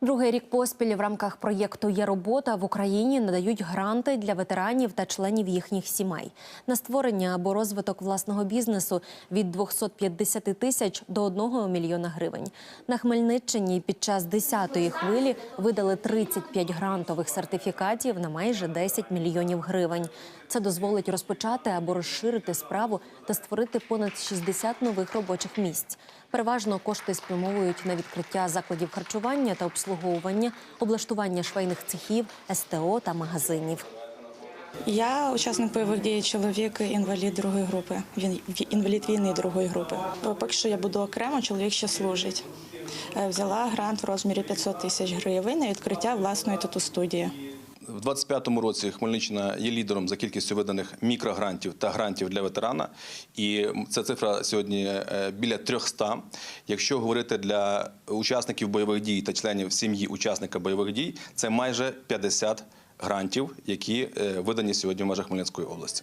Другий рік поспіль в рамках проєкту Є робота в Україні надають гранти для ветеранів та членів їхніх сімей на створення або розвиток власного бізнесу від 250 тисяч до 1 мільйона гривень. На Хмельниччині під час 10-ї хвилі видали 35 грантових сертифікатів на майже 10 мільйонів гривень. Це дозволить розпочати або розширити справу та створити понад 60 нових робочих місць. Переважно кошти спрямовують на відкриття закладів харчування та обслуговування, облаштування швейних цехів, СТО та магазинів. Я учасник бойових дій, чоловік інвалід другої групи. Він інвалід війни другої групи. Поки що я буду окремо, чоловік ще служить. Е, Взяла грант в розмірі 500 тисяч гривень на відкриття власної тату студії. В 2025 році Хмельниччина є лідером за кількістю виданих мікрогрантів та грантів для ветерана. І ця цифра сьогодні е, біля 300. Якщо говорити для учасників бойових дій та членів сім'ї учасника бойових дій, це майже 50 грантів, які е, видані сьогодні в межах Хмельницької області.